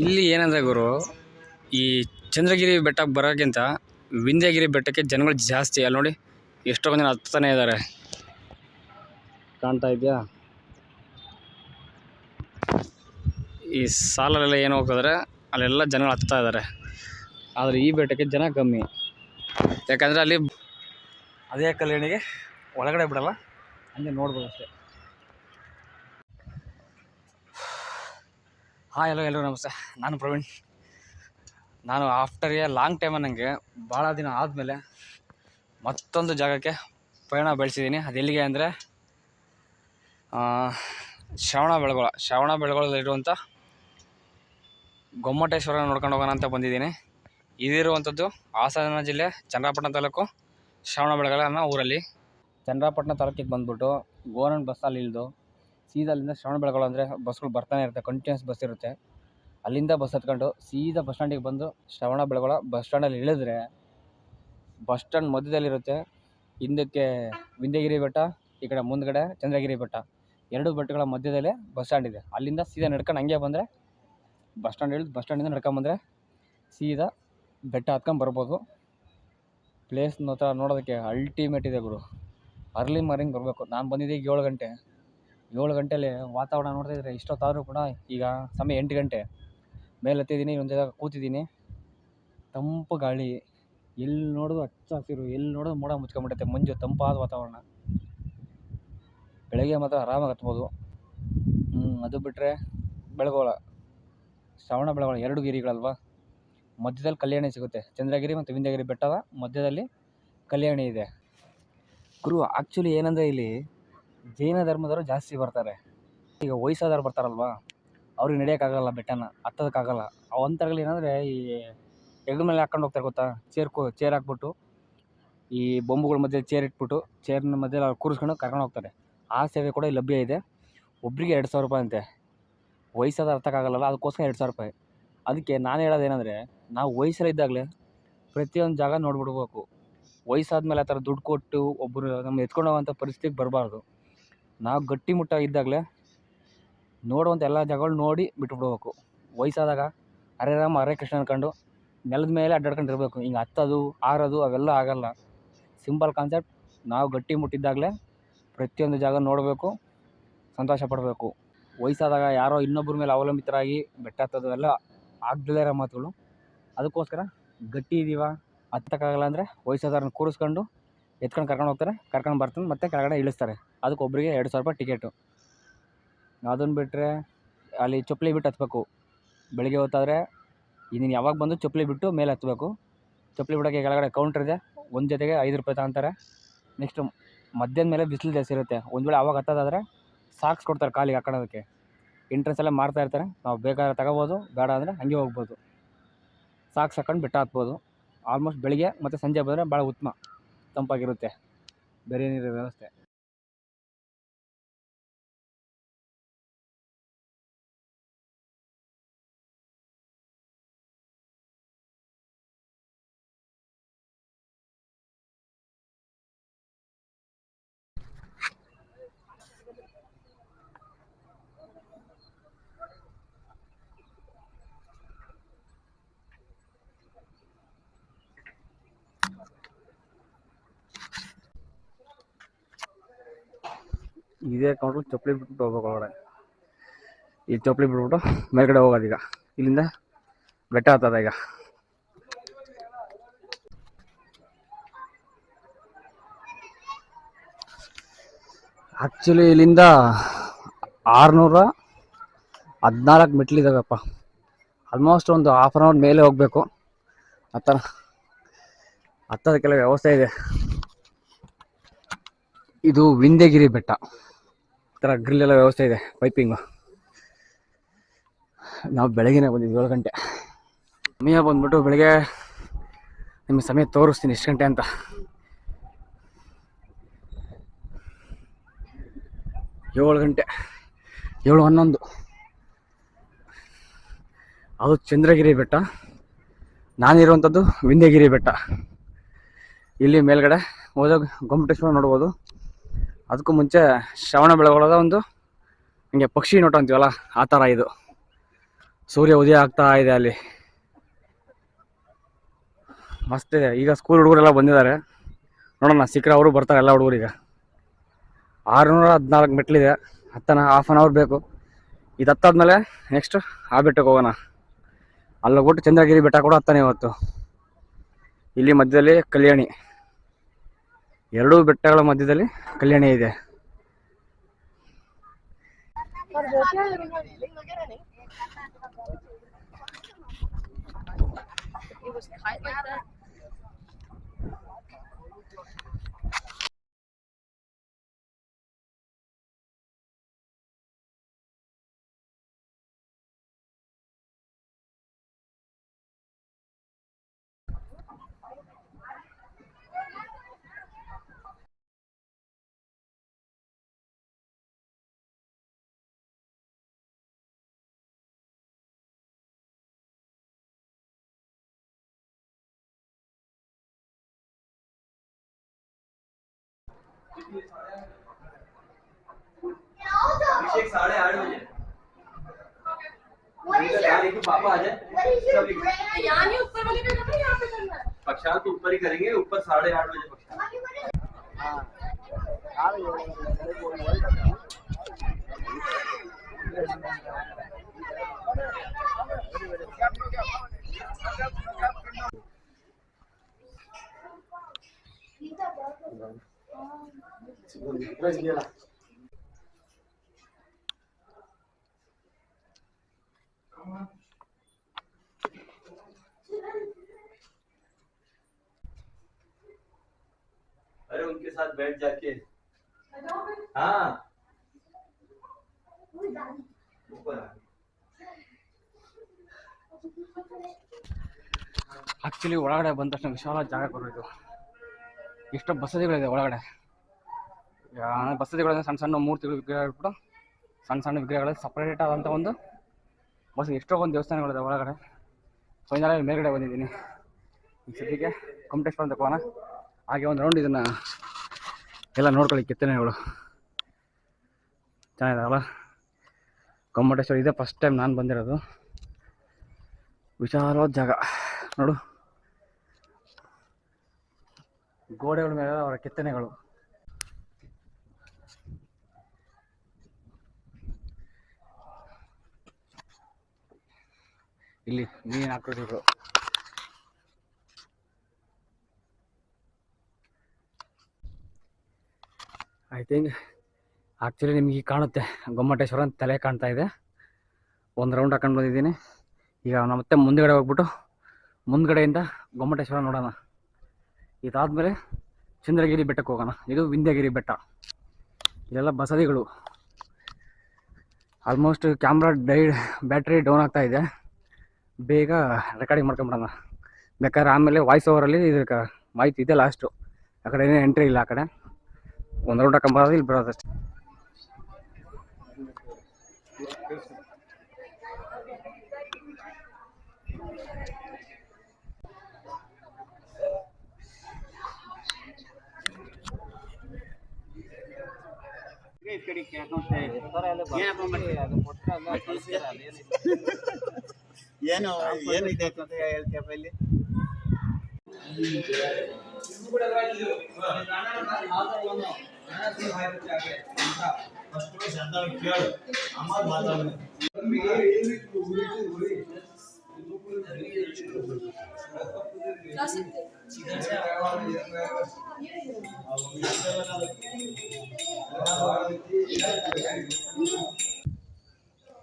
ಇಲ್ಲಿ ಏನಂದ್ರೆ ಗುರು, ಈ ಚಂದ್ರಗಿರಿ ಬೆಟ್ಟಕ್ಕೆ ಬರೋಕ್ಕಿಂತ ವಿಂಧ್ಯಗಿರಿ ಬೆಟ್ಟಕ್ಕೆ ಜನಗಳು ಜಾಸ್ತಿ. ಅಲ್ಲಿ ನೋಡಿ ಎಷ್ಟೊಂದು ಜನ ಹತ್ತಾನೆ ಇದ್ದಾರೆ. ಕಾಣ್ತಾ ಇದೆಯಾ? ಈ ಸಾಲಲ್ಲೆಲ್ಲ ಏನು ಹೋಗ್ತದ್ರೆ ಅಲ್ಲೆಲ್ಲ ಜನಗಳು ಹತ್ತಾ ಇದ್ದಾರೆ. ಆದರೆ ಈ ಬೆಟ್ಟಕ್ಕೆ ಜನ ಕಮ್ಮಿ. ಯಾಕಂದರೆ ಅಲ್ಲಿ ಅದೇ ಕಲ್ಯಾಣಿಗೆ ಒಳಗಡೆ ಬಿಡಲ್ಲ, ಹಂಗೆ ನೋಡ್ಬೋದು ಅಷ್ಟೇ. ಹಾಂ, ಎಲ್ಲೋ ಎಲ್ಲರೂ ನಮಸ್ತೆ. ನಾನು ಪ್ರವೀಣ್. ನಾನು ಆಫ್ಟರ್ ಎ ಲಾಂಗ್ ಟೈಮ್ ನನಗೆ ಭಾಳ ದಿನ ಆದಮೇಲೆ ಮತ್ತೊಂದು ಜಾಗಕ್ಕೆ ಪಯಣ ಬೆಳೆಸಿದ್ದೀನಿ. ಅದು ಎಲ್ಲಿಗೆ ಅಂದರೆ ಶ್ರವಣ ಬೆಳಗೊಳ. ಶ್ರವಣ ಬೆಳಗೊಳದಲ್ಲಿರುವಂಥ ಗೊಮ್ಮಟೇಶ್ವರ ನೋಡ್ಕೊಂಡು ಹೋಗೋಣ ಅಂತ ಬಂದಿದ್ದೀನಿ. ಇದಿರುವಂಥದ್ದು ಹಾಸನ ಜಿಲ್ಲೆ ಚನ್ನರಾಪಟ್ಟಣ ತಾಲೂಕು ಶ್ರವಣ ಬೆಳಗೊಳ ಅನ್ನೋ ಊರಲ್ಲಿ. ಚನ್ನರಾಪಟ್ಟಣ ತಾಲೂಕಿಗೆ ಬಂದುಬಿಟ್ಟು ಗೋರ್ಮೆಂಟ್ ಬಸ್ಸಲ್ಲಿ ಇಳಿದು ಸೀದಾ ಅಲ್ಲಿಂದ ಶ್ರವಣ ಬೆಳಗೊಳ ಅಂದರೆ ಬಸ್ಗಳು ಬರ್ತಾನೆ ಇರುತ್ತೆ ಕಂಟಿನ್ಯೂಸ್ ಬಸ್ ಇರುತ್ತೆ. ಅಲ್ಲಿಂದ ಬಸ್ ಹತ್ಕೊಂಡು ಸೀದಾ ಬಸ್ ಸ್ಟ್ಯಾಂಡಿಗೆ ಬಂದು ಶ್ರವಣ ಬೆಳಗೊಳ ಬಸ್ ಸ್ಟ್ಯಾಂಡಲ್ಲಿ ಇಳಿದ್ರೆ ಬಸ್ ಸ್ಟ್ಯಾಂಡ್ ಮಧ್ಯದಲ್ಲಿರುತ್ತೆ ಹಿಂದಕ್ಕೆ ವಿಂಧ್ಯಗಿರಿ ಬೆಟ್ಟ, ಈ ಕಡೆ ಮುಂದ್ಗಡೆ ಚಂದ್ರಗಿರಿ ಬೆಟ್ಟ. ಎರಡು ಬೆಟ್ಟಗಳ ಮಧ್ಯದಲ್ಲೇ ಬಸ್ ಸ್ಟ್ಯಾಂಡ್ ಇದೆ. ಅಲ್ಲಿಂದ ಸೀದಾ ನಡ್ಕೊಂಡು ಹಂಗೆ ಬಂದರೆ ಬಸ್ ಸ್ಟ್ಯಾಂಡ್ ಇಳಿದು ಬಸ್ ಸ್ಟ್ಯಾಂಡಿಂದ ನಡ್ಕೊಂಬಂದರೆ ಸೀದಾ ಬೆಟ್ಟ ಹತ್ಕೊಂಡು ಬರ್ಬೋದು. ಪ್ಲೇಸ್ ಮಾತ್ರ ನೋಡೋದಕ್ಕೆ ಅಲ್ಟಿಮೇಟ್ ಇದೆ ಗುರು. ಅರ್ಲಿ ಮಾರ್ನಿಂಗ್ ಬರಬೇಕು. ನಾನು ಬಂದಿದ್ದೆ ಈಗ ಏಳು ಗಂಟೆ. ಏಳು ಗಂಟೆಯಲ್ಲಿ ವಾತಾವರಣ ನೋಡ್ತಿದ್ರೆ ಇಷ್ಟೊತ್ತಾದರೂ ಕೂಡ ಈಗ ಸಮಯ ಎಂಟು ಗಂಟೆ. ಮೇಲೆ ಹತ್ತಿದ್ದೀನಿ ಒಂದು ಜಾಗ ಕೂತಿದ್ದೀನಿ. ತಂಪು ಗಾಳಿ. ಎಲ್ಲಿ ನೋಡಿದ್ರು ಹಚ್ಚ ಹಸಿರು. ಎಲ್ಲಿ ನೋಡಿದ್ರು ಮೋಡ ಮುಚ್ಕೊಂಬಿಟ್ಟೈತೆ ಮಂಜು ತಂಪಾದ ವಾತಾವರಣ. ಬೆಳಗ್ಗೆ ಮಾತ್ರ ಆರಾಮಾಗಿ ಹತ್ಬೋದು. ಅದು ಬಿಟ್ಟರೆ ಬೆಳಗೋಳ. ಶ್ರವಣ ಬೆಳಗೊಳ ಎರಡು ಗಿರಿಗಳಲ್ವಾ? ಮಧ್ಯದಲ್ಲಿ ಕಲ್ಯಾಣಿ ಸಿಗುತ್ತೆ. ಚಂದ್ರಗಿರಿ ಮತ್ತು ವಿಂಧ್ಯಗಿರಿ ಬೆಟ್ಟದ ಮಧ್ಯದಲ್ಲಿ ಕಲ್ಯಾಣಿ ಇದೆ. ಗುರು ಆ್ಯಕ್ಚುಲಿ ಏನಂದರೆ ಇಲ್ಲಿ ಜೈನ ಧರ್ಮದವರು ಜಾಸ್ತಿ ಬರ್ತಾರೆ. ಈಗ ವಯಸ್ಸಾದವ್ರು ಬರ್ತಾರಲ್ವಾ? ಅವ್ರಿಗೆ ನಡೆಯೋಕ್ಕಾಗಲ್ಲ ಬೆಟ್ಟನ, ಹತ್ತೋದಕ್ಕಾಗಲ್ಲ. ಅವಂಥರಲ್ಲಿ ಏನಂದರೆ ಈ ಹೆಗ್ಲ ಮೇಲೆ ಹಾಕ್ಕೊಂಡು ಹೋಗ್ತಾರೆ ಗೊತ್ತಾ? ಚೇರ್ ಕೋ, ಚೇರ್ ಹಾಕ್ಬಿಟ್ಟು, ಈ ಬೊಂಬುಗಳ ಮಧ್ಯೆ ಚೇರ್ ಇಟ್ಬಿಟ್ಟು, ಚೇರ್ನ ಮಧ್ಯೆ ಅವ್ರು ಕೂರಿಸ್ಕೊಂಡು ಕರ್ಕೊಂಡು ಹೋಗ್ತಾರೆ. ಆ ಸೇವೆ ಕೂಡ ಲಭ್ಯ ಇದೆ. ಒಬ್ಬರಿಗೆ ಎರಡು ಸಾವಿರ ರೂಪಾಯಿ ಅಂತೆ. ವಯಸ್ಸಾದ ಅರ್ಥಕ್ಕಾಗಲ್ಲ ಅದಕ್ಕೋಸ್ಕರ ಎರಡು ಸಾವಿರ ರೂಪಾಯಿ. ಅದಕ್ಕೆ ನಾನು ಹೇಳೋದೇನೆಂದರೆ, ನಾವು ವಯಸ್ಸಲ್ಲಿದ್ದಾಗಲೇ ಪ್ರತಿಯೊಂದು ಜಾಗ ನೋಡ್ಬಿಡ್ಬೇಕು. ವಯಸ್ಸಾದ್ಮೇಲೆ ಆ ಥರ ದುಡ್ಡು ಕೊಟ್ಟು ಒಬ್ಬರು ನಮ್ಮ ಎತ್ಕೊಂಡು ಹೋಗುವಂಥ ಪರಿಸ್ಥಿತಿಗೆ ಬರಬಾರ್ದು. ನಾವು ಗಟ್ಟಿಮುಟ್ಟಾಗಿದ್ದಾಗಲೇ ನೋಡುವಂಥ ಎಲ್ಲ ಜಾಗಗಳು ನೋಡಿ ಬಿಟ್ಬಿಡ್ಬೇಕು. ವಯಸ್ಸಾದಾಗ ಹರೇ ರಾಮ, ಹರೇ ಕೃಷ್ಣ ಅನ್ಕೊಂಡು ನೆಲದ ಮೇಲೆ ಅಡ್ಡಾಡ್ಕೊಂಡು ಇರಬೇಕು. ಹಿಂಗೆ ಹತ್ತೋದು, ಆರೋದು ಅವೆಲ್ಲ ಆಗೋಲ್ಲ. ಸಿಂಪಲ್ ಕಾನ್ಸೆಪ್ಟ್, ನಾವು ಗಟ್ಟಿ ಮುಟ್ಟಿದ್ದಾಗಲೇ ಪ್ರತಿಯೊಂದು ಜಾಗ ನೋಡಬೇಕು, ಸಂತೋಷ ಪಡಬೇಕು. ವಯಸ್ಸಾದಾಗ ಯಾರೋ ಇನ್ನೊಬ್ಬರ ಮೇಲೆ ಅವಲಂಬಿತರಾಗಿ ಬೆಟ್ಟ ಹತ್ತೋದು ಎಲ್ಲ ಆಗದೇ ಇರೋ ಮಾತುಗಳು. ಅದಕ್ಕೋಸ್ಕರ ಗಟ್ಟಿ ಇದೀವ, ಹತ್ತಕ್ಕಾಗಲ್ಲ ಅಂದರೆ ವಯಸ್ಸಾದವ್ರನ್ನ ಕೂರಿಸ್ಕೊಂಡು ಎತ್ಕೊಂಡು ಕರ್ಕೊಂಡು ಹೋಗ್ತಾರೆ, ಕರ್ಕೊಂಡು ಬರ್ತಾನೆ, ಮತ್ತೆ ಕೆಳಗಡೆ ಇಳಿಸ್ತಾರೆ. ಅದಕ್ಕೆ ಒಬ್ಬರಿಗೆ ಎರಡು ಸಾವಿರ ರೂಪಾಯಿ ಟಿಕೆಟು ಅದನ್ನು ಬಿಟ್ಟರೆ ಅಲ್ಲಿ ಚಪ್ಪಲಿ ಬಿಟ್ಟು ಹತ್ಬೇಕು. ಬೆಳಗ್ಗೆ ಹೊತ್ತಾದರೆ ನೀನು ಯಾವಾಗ ಬಂದು ಚಪ್ಪಲಿ ಬಿಟ್ಟು ಮೇಲೆ ಹತ್ಬೇಕು. ಚಪ್ಪಲಿ ಬಿಡೋಕ್ಕೆ ಕೆಳಗಡೆ ಕೌಂಟ್ರ್ ಇದೆ, ಒಂದು ಜೊತೆಗೆ ಐದು ರೂಪಾಯಿ ತಗೊಂತಾರೆ. ನೆಕ್ಸ್ಟು ಮಧ್ಯಾಹ್ನ ಮೇಲೆ ಬಿಸಿಲು ಜಾಸ್ತಿ ಇರುತ್ತೆ. ಒಂದು ವೇಳೆ ಆವಾಗ ಹತ್ತೋದಾದರೆ ಸಾಕ್ಸ್ ಕೊಡ್ತಾರೆ ಕಾಲಿಗೆ ಹಾಕೊಳ್ಳೋದಕ್ಕೆ. ಎಂಟ್ರೆನ್ಸ್ ಎಲ್ಲ ಮಾಡ್ತಾ ಇರ್ತಾರೆ. ನಾವು ಬೇಕಾದ್ರೆ ತಗೋಬೋದು, ಬೇಡ ಅಂದರೆ ಹಂಗೆ ಹೋಗ್ಬೋದು. ಸಾಕ್ಸ್ ಹಾಕೊಂಡು ಬೆಟ್ಟ ಹತ್ಬೋದು. ಆಲ್ಮೋಸ್ಟ್ ಬೆಳಿಗ್ಗೆ ಮತ್ತು ಸಂಜೆ ಬಂದರೆ ಭಾಳ ಉತ್ತಮ, ತಂಪಾಗಿರುತ್ತೆ. ಬೇರೆ ಏನಿರೋ ವ್ಯವಸ್ಥೆ. ಇದೇ ಕೌಂಟ್ರು ಚಪ್ಪಲಿ ಬಿಟ್ಬಿಟ್ಟು ಹೋಗ್ಬೇಕು ಒಳಗಡೆ. ಈ ಚಪ್ಪಲಿ ಬಿಟ್ಬಿಟ್ಟು ಮೇಲ್ಗಡೆ ಹೋಗೋದು ಈಗ. ಇಲ್ಲಿಂದ ಬೆಟ್ಟ ಹತ್ತದ ಈಗ. ಆ್ಯಕ್ಚುಲಿ ಇಲ್ಲಿಂದ ಆರುನೂರ ಹದಿನಾಲ್ಕು ಮೆಟ್ಲಿದಾವಪ್ಪ ಆಲ್ಮೋಸ್ಟ್ ಒಂದು ಹಾಫ್ ಆನ್ ಅವರ್ ಮೇಲೆ ಹೋಗಬೇಕು. ಥರ ಹತ್ತೋದಕ್ಕೆಲ್ಲ ವ್ಯವಸ್ಥೆ ಇದೆ. ಇದು ವಿಂಧ್ಯಗಿರಿ ಬೆಟ್ಟ. ಥರ ಗ್ರಿಲ್ ಎಲ್ಲ ವ್ಯವಸ್ಥೆ ಇದೆ ಪೈಪಿಂಗು ನಾವು ಬೆಳಗ್ಗೆನೇ ಬಂದಿದ್ವಿ, ಏಳು ಗಂಟೆ. ಸಮಯ ಬಂದ್ಬಿಟ್ಟು ಬೆಳಗ್ಗೆ ನಿಮಗೆ ಸಮಯ ತೋರಿಸ್ತೀನಿ, ಎಷ್ಟು ಗಂಟೆ ಅಂತ. ಏಳು ಗಂಟೆ, ಏಳು ಹನ್ನೊಂದು. ಅದು ಚಂದ್ರಗಿರಿ ಬೆಟ್ಟ. ನಾನಿರುವಂಥದ್ದು ವಿಂಧ್ಯಗಿರಿ ಬೆಟ್ಟ. ಇಲ್ಲಿ ಮೇಲ್ಗಡೆ ಹೋದಾಗ ಗೊಮ್ಮಟೇಶ್ವರ ನೋಡ್ಬೋದು. ಅದಕ್ಕೂ ಮುಂಚೆ ಶ್ರವಣ ಬೆಳಗೊಳದ ಒಂದು ಹಿಂಗೆ ಪಕ್ಷಿ ನೋಟ ಅಂತೀವಲ್ಲ, ಆ ಥರ ಇದು. ಸೂರ್ಯ ಉದಯ ಆಗ್ತಾ ಇದೆ ಅಲ್ಲಿ. ಮಸ್ತ್ ಇದೆ. ಈಗ ಸ್ಕೂಲ್ ಹುಡುಗರೆಲ್ಲ ಬಂದಿದ್ದಾರೆ. ನೋಡೋಣ ಸಿಕ್ಕರೆ ಅವರು ಬರ್ತಾರೆ ಎಲ್ಲ ಹುಡುಗರೀಗ ಆರುನೂರ ಹದಿನಾಲ್ಕು ಮೆಟ್ಲಿದೆ. ಹತ್ತನ ಹಾಫ್ ಆನ್ ಅವರ್ ಬೇಕು. ಇದು ಹತ್ತಾದ್ಮೇಲೆ ನೆಕ್ಸ್ಟ್ ಆ ಬೆಟ್ಟಕ್ಕೆ ಹೋಗೋಣ. ಅಲ್ಲಿ ಹೋಗ್ಬಿಟ್ಟು ಚಂದ್ರಗಿರಿ ಬೆಟ್ಟ ಕೂಡ ಹತ್ತಾನೆ ಇವತ್ತು. ಇಲ್ಲಿ ಮಧ್ಯದಲ್ಲಿ ಕಲ್ಯಾಣಿ. ಎರಡೂ ಬೆಟ್ಟಗಳ ಮಧ್ಯದಲ್ಲಿ ಕಲ್ಯಾಣಿ ಇದೆ. अभिषेक साढ़े आठ बजे, पापा आ जाए। यहाँ नहीं ऊपर वाले पे करना यहाँ पे करना है पक्षाल तो ऊपर ही करेंगे ऊपर साढ़े आठ बजे पक्षाल अरे उनके साथ बैठ जाके हाँ ऊपर आ ಆ್ಯಕ್ಚುಲಿ ಒಳಗಡೆ ಬಂದ ತಕ್ಷಣ ವಿಶಾಲ ಜಾಗ ಕೊಡೋದು ಎಷ್ಟು ಬಸದಿಗಳಿದೆ ಒಳಗಡೆ ಬಸದಿಗಳಿಂದ ಸಣ್ಣ ಸಣ್ಣ ಮೂರ್ತಿಗಳು ವಿಗ್ರಹ ಇಟ್ಬಿಟ್ಟು ಸಣ್ಣ ಸಣ್ಣ ವಿಗ್ರಹಗಳು ಸಪ್ರೇಟ್ ಆದಂಥ ಒಂದು ಬಸ್ ಎಷ್ಟೋ ಒಂದು ದೇವಸ್ಥಾನಗಳಿದೆ ಒಳಗಡೆ. ಫೈನಲ್ ಮೇಲ್ಗಡೆ ಬಂದಿದ್ದೀನಿ. ಈ ಸದ್ಯಕ್ಕೆ ಕೊಮಟೇಶ್ವರ ಅಂತ ಕೋನ ಹಾಗೆ ಒಂದು ರೌಂಡ್ ಇದನ್ನು ಎಲ್ಲ ನೋಡ್ಕೊಳ್ಳಿ ಕೆತ್ತನೆಗಳು. ಚೆನ್ನಾಗಿದಾವಲ್ಲ? ಗೊಮ್ಮಟೇಶ್ವರ ಇದೇ ಫಸ್ಟ್ ಟೈಮ್ ನಾನು ಬಂದಿರೋದು. ವಿಶಾಲವಾದ ಜಾಗ. ನೋಡು. ಗೋಡೆಗಳ ಮೇಲೆ ಅವರ ಕೆತ್ತನೆಗಳು. ಇಲ್ಲಿ ಮೀನು ಆಕೃತಿಗಳು ಐ ಥಿಂಕ್ ಆ್ಯಕ್ಚುಲಿ ನಿಮಗೆ ಕಾಣುತ್ತೆ. ಗೊಮ್ಮಟೇಶ್ವರ ಅಂತ ತಲೆ ಕಾಣ್ತಾ ಇದೆ. ಒಂದು ರೌಂಡ್ ಹಾಕೊಂಡು ಬಂದಿದ್ದೀನಿ. ಈಗ ನಾವು ಮತ್ತೆ ಮುಂದ್ಗಡೆ ಹೋಗ್ಬಿಟ್ಟು ಮುಂದ್ಗಡೆಯಿಂದ ಗೊಮ್ಮಟೇಶ್ವರ ನೋಡೋಣ. ಇದಾದ್ಮೇಲೆ ಚಂದ್ರಗಿರಿ ಬೆಟ್ಟಕ್ಕೆ ಹೋಗೋಣ. ಇದು ವಿಂಧ್ಯಗಿರಿ ಬೆಟ್ಟ. ಇಲ್ಲೆಲ್ಲ ಬಸದಿಗಳು. Almost camera dye battery down ಆಗ್ತಾ ಇದೆ. ಬೇಗ ರೆಕಾರ್ಡಿಂಗ್ ಮಾಡ್ಕೊಂಬಿಡೋಣ. ಬೇಕಾದ್ರೆ ಆಮೇಲೆ ವಾಯ್ಸ್ ಓವರಲ್ಲಿ ಇದಕ್ಕೆ ಮಾಹಿತಿ ಇದೆ ಲಾಸ್ಟು ಆ ಕಡೆ ಏನೇ ಎಂಟ್ರಿ ಇಲ್ಲ ಆ ಕಡೆ. ಒಂದು ರೌಂಡ್ ಹಾಕೊಂಬರೋದು ಇಲ್ಲಿ ಬರೋದಷ್ಟೇ ಏನು ಏನು ಏನಿದೆ ಅಂತ ಹೇಳ್ತೀಯಪ್ಪ ಇಲ್ಲಿ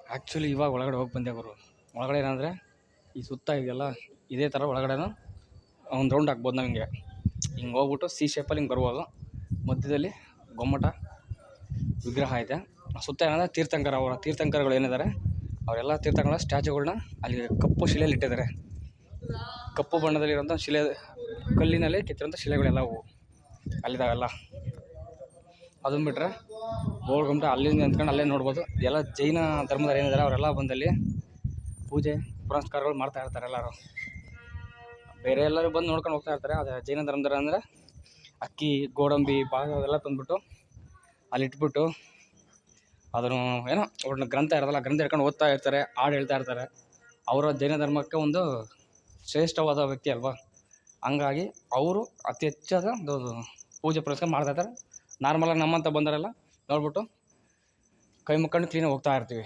ಆ್ಯಕ್ಚುಲಿ ಇವಾಗ ಒಳಗಡೆ ಹೋಗಿ ಬಂದೆ ಗುರು. ಒಳಗಡೆ ಏನಂದರೆ ಈ ಸುತ್ತ ಇದೆಯಲ್ಲ, ಇದೇ ಥರ ಒಳಗಡೆನೂ ಒಂದು ರೌಂಡ್ ಹಾಕ್ಬೋದು ನಾವು ಹಿಂಗೆ ಹಿಂಗೆ ಹೋಗ್ಬಿಟ್ಟು ಸಿ ಶೇಪಲ್ಲಿ ಹಿಂಗೆ ಬರ್ಬೋದು ಮಧ್ಯದಲ್ಲಿ ಗೊಮ್ಮಟ ವಿಗ್ರಹ ಇದೆ ಸುತ್ತ ಏನಂದರೆ ತೀರ್ಥಂಕರ ಅವರ ತೀರ್ಥಂಕರಗಳು ಏನಿದ್ದಾರೆ ಅವರೆಲ್ಲ ತೀರ್ಥಂಕರ ಸ್ಟ್ಯಾಚುಗಳನ್ನ ಅಲ್ಲಿ ಕಪ್ಪು ಶಿಲೆಯಲ್ಲಿ ಇಟ್ಟಿದ್ದಾರೆ. ಕಪ್ಪು ಬಣ್ಣದಲ್ಲಿರುವಂಥ ಶಿಲೆ, ಕಲ್ಲಿನಲ್ಲಿ ಕೆತ್ತಿರೋಂಥ ಶಿಲೆಗಳೆಲ್ಲ ಅವು ಅಲ್ಲಿದಾವೆಲ್ಲ ಅದನ್ನು ಬಿಟ್ಟರೆ ಗೋಲ್ ಗುಮ್ಮಟ ಅಲ್ಲಿಂದ ನಿಂತ್ಕೊಂಡು ಅಲ್ಲೇ ನೋಡ್ಬೋದು. ಎಲ್ಲ ಜೈನ ಧರ್ಮದವ್ರು ಏನಿದ್ದಾರೆ ಅವರೆಲ್ಲ ಬಂದಲ್ಲಿ ಪೂಜೆ, ಪುರಸ್ಕಾರಗಳು ಮಾಡ್ತಾ ಇರ್ತಾರೆ ಎಲ್ಲರೂ. ಬೇರೆ ಎಲ್ಲರೂ ಬಂದು ನೋಡ್ಕೊಂಡು ಹೋಗ್ತಾ ಇರ್ತಾರೆ. ಆದರೆ ಜೈನ ಧರ್ಮದ ಅಂದರೆ ಅಕ್ಕಿ, ಗೋಡಂಬಿ ಪಾಕ ಅದೆಲ್ಲ ತಂದುಬಿಟ್ಟು ಅಲ್ಲಿ ಇಟ್ಬಿಟ್ಟು ಅದನ್ನು ಏನೋ ಒಟ್ಟು ಗ್ರಂಥ ಇರೋದಲ್ಲ, ಗ್ರಂಥ ಹಿಡ್ಕೊಂಡು ಓದ್ತಾ ಇರ್ತಾರೆ, ಹಾಡು ಹೇಳ್ತಾ ಇರ್ತಾರೆ. ಅವರ ಜೈನ ಧರ್ಮಕ್ಕೆ ಒಂದು ಶ್ರೇಷ್ಠವಾದ ವ್ಯಕ್ತಿ ಅಲ್ವಾ? ಹಂಗಾಗಿ ಅವರು ಅತಿ ಹೆಚ್ಚಾದ ಒಂದು ಪೂಜೆ ಪುರಸ್ಕಾರ ಮಾಡ್ತಾ ಇರ್ತಾರೆ. ನಾರ್ಮಲಾಗಿ ನಮ್ಮಂತ ಬಂದರೆಲ್ಲ ನೋಡ್ಬಿಟ್ಟು ಕೈ ಮುಕ್ಕೊಂಡು ಕ್ಲೀನಾಗಿ ಹೋಗ್ತಾ ಇರ್ತೀವಿ.